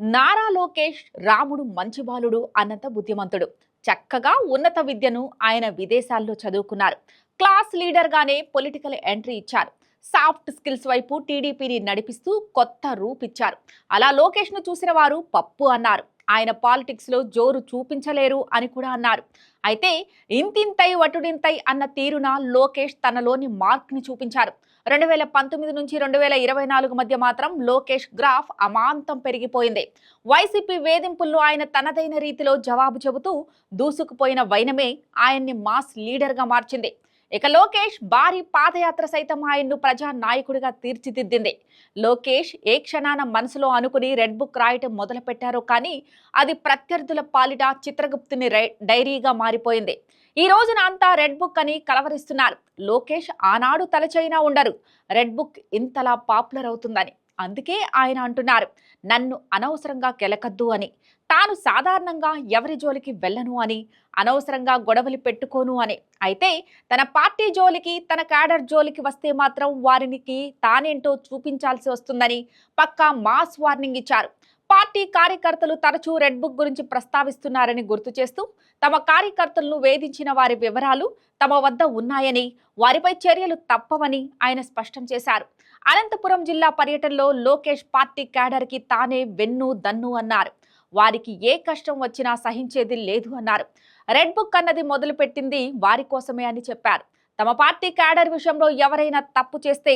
నారా లోకేష్ రాముడు మంచి బాలుడు అన్నంత బుద్ధిమంతుడు. చక్కగా ఉన్నత విద్యను ఆయన విదేశాల్లో చదువుకున్నారు. క్లాస్ లీడర్గానే పొలిటికల్ ఎంట్రీ ఇచ్చారు. సాఫ్ట్ స్కిల్స్ వైపు టీడీపీని నడిపిస్తూ కొత్త రూపిచ్చారు. అలా లోకేష్ను చూసిన వారు పప్పు అన్నారు. ఆయన పాలిటిక్స్లో జోరు చూపించలేరు అని కూడా అన్నారు. అయితే ఇంతింతై వటుడింతై అన్న తీరున లోకేష్ తనలోని మార్క్ని చూపించారు. రెండు వేల పంతొమ్మిది నుంచి రెండు వేల ఇరవై నాలుగు మధ్య మాత్రం లోకేష్ గ్రాఫ్ అమాంతం పెరిగిపోయింది. వైసీపీ వేధింపుల్లో ఆయన తనదైన రీతిలో జవాబు చెబుతూ దూసుకుపోయిన వైనమే ఆయన్ని మాస్ లీడర్గా మార్చింది. ఇక లోకేష్ భారీ పాదయాత్ర సైతం ఆయన్ను ప్రజా నాయకుడిగా తీర్చిదిద్దింది. లోకేష్ ఏ క్షణాన మనసులో అనుకుని రెడ్ బుక్ రాయటం మొదలుపెట్టారో కానీ అది ప్రత్యర్థుల పాలిట చిత్రగుప్తుని డైరీగా మారిపోయింది. ఈ రోజున అంతా రెడ్ బుక్ అని కలవరిస్తున్నారు. లోకేష్ ఆనాడు తలచైనా ఉండరు. రెడ్ బుక్ ఇంతలా పాపులర్ అవుతుందని. అందుకే ఆయన అంటున్నారు నన్ను అనవసరంగా కెలకద్దు అని. తాను సాధారణంగా ఎవరి జోలికి వెళ్ళను అని అనవసరంగా గొడవలు పెట్టుకోను అని. అయితే తన పార్టీ జోలికి తన క్యాడర్ జోలికి వస్తే మాత్రం వారికి తానేంటో చూపించాల్సి వస్తుందని పక్కా మాస్ వార్నింగ్ ఇచ్చారు. పార్టీ కార్యకర్తలు తరచూ రెడ్ బుక్ గురించి ప్రస్తావిస్తున్నారని గుర్తు చేస్తూ తమ కార్యకర్తలను వేధించిన వారి వివరాలు తమ వద్ద ఉన్నాయని వారిపై చర్యలు తప్పవని ఆయన స్పష్టం చేశారు. అనంతపురం జిల్లా పర్యటనలో లోకేష్ పార్టీ క్యాడర్కి తానే వెన్ను దన్ను అన్నారు. వారికి ఏ కష్టం వచ్చినా సహించేది లేదు అన్నారు. రెడ్ బుక్ అన్నది మొదలుపెట్టింది వారి కోసమే అని చెప్పారు. తమ పార్టీ క్యాడర్ విషయంలో ఎవరైనా తప్పు చేస్తే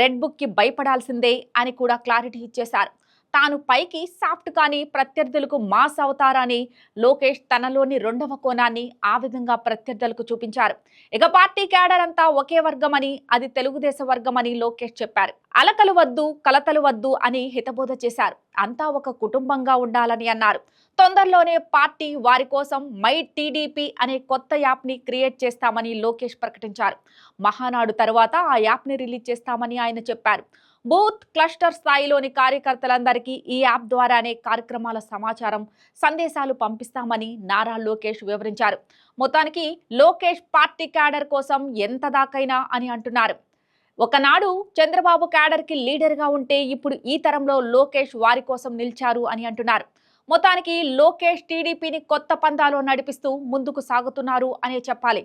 రెడ్ బుక్కి భయపడాల్సిందే అని కూడా క్లారిటీ ఇచ్చేశారు. తాను పైకి సాఫ్ట్ కానీ ప్రత్యర్థులకు మాస్ అవుతారని లోకేష్ తనలోని రెండవ కోణాన్ని ఆ విధంగా ప్రత్యర్థులకు చూపించారు. ఇక పార్టీ క్యాడర్ అంతా ఒకే వర్గమని అది తెలుగుదేశం వర్గమని లోకేష్ చెప్పారు. అలకలు వద్దు కలతలు వద్దు అని హితబోధ చేశారు. అంతా ఒక కుటుంబంగా ఉండాలని అన్నారు. తొందరలోనే పార్టీ వారి కోసం మై టీడీపీ అనే కొత్త యాప్ని క్రియేట్ చేస్తామని లోకేష్ ప్రకటించారు. మహానాడు తర్వాత ఆ యాప్ని రిలీజ్ చేస్తామని ఆయన చెప్పారు. బూత్ క్లస్టర్ స్థాయిలోని కార్యకర్తలందరికీ ఈ యాప్ ద్వారానే కార్యక్రమాల సమాచారం సందేశాలు పంపిస్తామని నారా లోకేష్ వివరించారు. మొత్తానికి లోకేష్ పార్టీ క్యాడర్ కోసం ఎంత దాకైనా అని అంటున్నారు. ఒకనాడు చంద్రబాబు క్యాడర్కి లీడర్గా ఉంటే ఇప్పుడు ఈ తరంలో లోకేష్ వారి కోసం నిలిచారు అని అంటున్నారు. మొత్తానికి లోకేష్ టీడీపీని కొత్త పందాలో నడిపిస్తూ ముందుకు సాగుతున్నారు అనే చెప్పాలి.